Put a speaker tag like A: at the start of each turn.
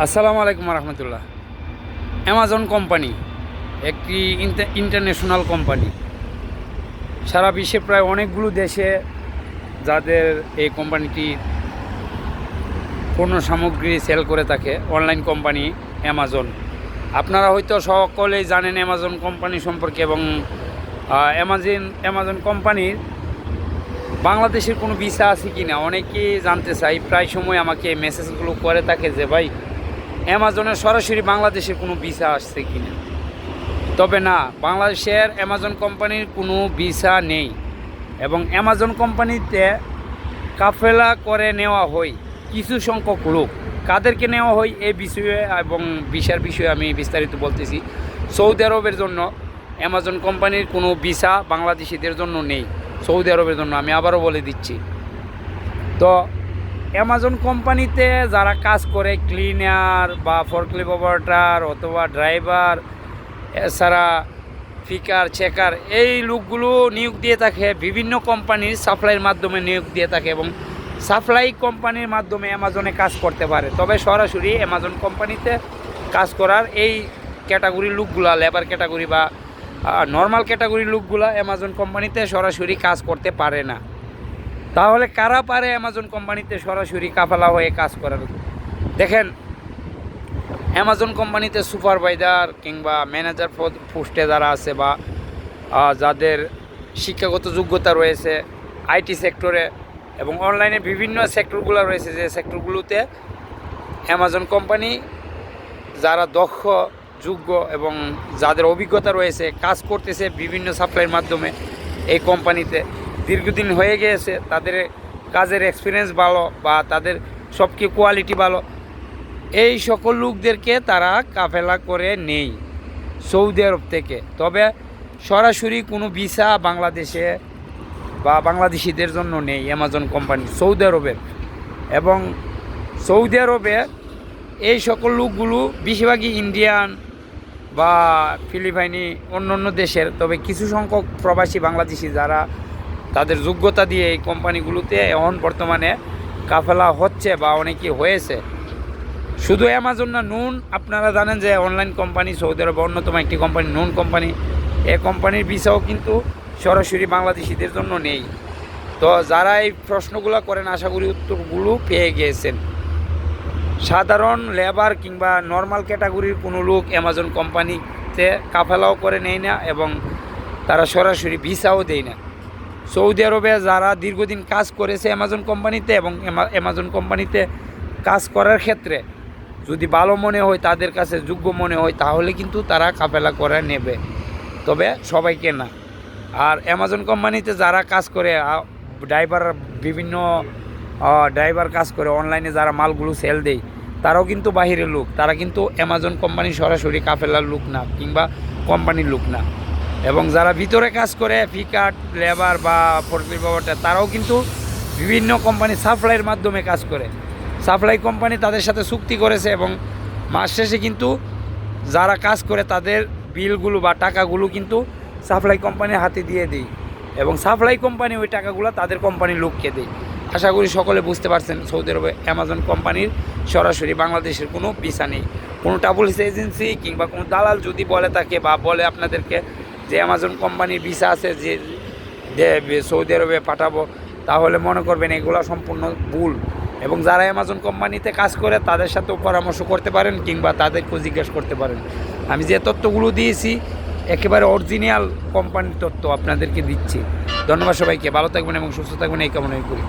A: আসসালামু আলাইকুম রহমতুল্লাহ। অ্যামাজন কোম্পানি একটি ইন্টার- ইন্টারন্যাশনাল কোম্পানি সারা বিশ্বে প্রায় অনেকগুলো দেশে যাদের এই কোম্পানিটি পণ্য সামগ্রী সেল করে থাকে অনলাইন কোম্পানি অ্যামাজন আপনারা হয়তো সকলেই জানেন অ্যামাজন কোম্পানি সম্পর্কে এবং অ্যামাজন অ্যামাজন কোম্পানির বাংলাদেশের কোনো ভিসা আছে কি না অনেকেই জানতে চাই প্রায় সময় আমাকে মেসেজগুলো করে থাকে যে, ভাই অ্যামাজনের সরাসরি বাংলাদেশের কোনো ভিসা আসছে কি না? তবে না, বাংলাদেশের অ্যামাজন কোম্পানির কোনো ভিসা নেই এবং অ্যামাজন কোম্পানিতে কাফেলা করে নেওয়া হয় কিছু সংখ্যক লোক। কাদেরকে নেওয়া হয় এই বিষয়ে এবং ভিসার বিষয়ে আমি বিস্তারিত বলতেছি। সৌদি আরবের জন্য অ্যামাজন কোম্পানির কোনো ভিসা বাংলাদেশিদের জন্য নেই। সৌদি আরবের জন্য আমি আবারও বলে দিচ্ছি। তো অ্যামাজন কোম্পানিতে যারা কাজ করে ক্লিনার বা ফরক্লিপ অপারেটার অথবা ড্রাইভার এছাড়া ফিকার চেকার এই লোকগুলো নিয়োগ দিয়ে থাকে, বিভিন্ন কোম্পানির সাপ্লাইয়ের মাধ্যমে নিয়োগ দিয়ে থাকে এবং সাপ্লাই কোম্পানির মাধ্যমে অ্যামাজনে কাজ করতে পারে। তবে সরাসরি অ্যামাজন কোম্পানিতে কাজ করার এই ক্যাটাগরির লোকগুলা লেবার ক্যাটাগরি বা নর্মাল ক্যাটাগরির লোকগুলা অ্যামাজন কোম্পানিতে সরাসরি কাজ করতে পারে না। তাহলে কারা পারে অ্যামাজন কোম্পানিতে সরাসরি কাফালা হয়ে কাজ করার? দেখেন অ্যামাজন কোম্পানিতে সুপারভাইজার কিংবা ম্যানেজার পোস্টে যারা আছে বা যাদের শিক্ষাগত যোগ্যতা রয়েছে আইটি সেক্টরে এবং অনলাইনে বিভিন্ন সেক্টরগুলো রয়েছে, যে সেক্টরগুলোতে অ্যামাজন কোম্পানি যারা দক্ষ, যোগ্য এবং যাদের অভিজ্ঞতা রয়েছে, কাজ করতেছে বিভিন্ন সাপ্লাইয়ের মাধ্যমে এই কোম্পানিতে দীর্ঘদিন হয়ে গিয়েছে, তাদের কাজের এক্সপিরিয়েন্স ভালো বা তাদের সব কি কোয়ালিটি ভালো, এই সকল লোকদেরকে তারা কাফেলা করে নেই সৌদি আরব থেকে। তবে সরাসরি কোনো ভিসা বাংলাদেশে বা বাংলাদেশিদের জন্য নেই অ্যামাজন কোম্পানি সৌদি আরবের। এবং সৌদি আরবে এই সকল লোকগুলো বেশিরভাগই ইন্ডিয়ান বা ফিলিপাইনি অন্য অন্য দেশের, তবে কিছু সংখ্যক প্রবাসী বাংলাদেশি যারা তাদের যোগ্যতা দিয়ে এই কোম্পানিগুলোতে এখন বর্তমানে কাফেলা হচ্ছে বা অনেকে হয়েছে। শুধু অ্যামাজন না, নুন, আপনারা জানেন যে অনলাইন কোম্পানি সৌদি আরবে অন্যতম একটি কোম্পানি নুন কোম্পানি এই কোম্পানির ভিসাও কিন্তু সরাসরি বাংলাদেশিদের জন্য নেই। তো যারা এই প্রশ্নগুলো করেন, আশা করি উত্তরগুলো পেয়ে গিয়েছেন। সাধারণ লেবার কিংবা নর্মাল ক্যাটাগরির কোনো লোক অ্যামাজন কোম্পানিতে কাফেলাও করে নেয় না এবং তারা সরাসরি ভিসাও দেয় না। সৌদি আরবে যারা দীর্ঘদিন কাজ করেছে অ্যামাজন কোম্পানিতে এবং অ্যামাজন কোম্পানিতে কাজ করার ক্ষেত্রে, যদি ভালো মনে হয়, তাদের কাছে যোগ্য মনে হয়, তাহলে কিন্তু তারা কাফেলা করে নেবে। তবে সবাইকে না। আর অ্যামাজন কোম্পানিতে যারা কাজ করে ড্রাইভার বিভিন্ন ড্রাইভার কাজ করে অনলাইনে যারা মালগুলো সেল দেয়, তারাও কিন্তু বাহিরের লোক। তারা কিন্তু অ্যামাজন কোম্পানি সরাসরি কাফেলার লোক না, কিংবা কোম্পানির লোক না। এবং যারা ভিতরে কাজ করে ফিকাট লেবার বা ফোর্টলির বাবাটা তারাও কিন্তু বিভিন্ন কোম্পানি সাপ্লাইয়ের মাধ্যমে কাজ করে। সাপ্লাই কোম্পানি তাদের সাথে চুক্তি করেছে এবং মাস শেষে কিন্তু যারা কাজ করে, তাদের বিলগুলো বা টাকাগুলো কিন্তু সাপ্লাই কোম্পানির হাতে দিয়ে দিই এবং সাপ্লাই কোম্পানি ওই টাকাগুলো তাদের কোম্পানির লোককে দেয়। আশা করি সকলে বুঝতে পারছেন সৌদি আরবে অ্যামাজন কোম্পানির সরাসরি বাংলাদেশের কোনো ভিসা নেই। কোনো ট্রাভেলস এজেন্সি কিংবা কোনো দালাল যদি বলে তাকে বা বলে আপনাদেরকে যে অ্যামাজন কোম্পানির ভিসা আছে, যে সৌদি আরবে পাঠাবো, তাহলে মনে করবেন এগুলো সম্পূর্ণ ভুল। এবং যারা অ্যামাজন কোম্পানিতে কাজ করে, তাদের সাথেও পরামর্শ করতে পারেন কিংবা তাদেরকেও জিজ্ঞেস করতে পারেন। আমি যে তথ্যগুলো দিয়েছি, একেবারে অরিজিনাল কোম্পানির তথ্য আপনাদেরকে দিচ্ছি। ধন্যবাদ সবাইকে, ভালো থাকবেন এবং সুস্থ থাকবেন, এই কামনাই করি।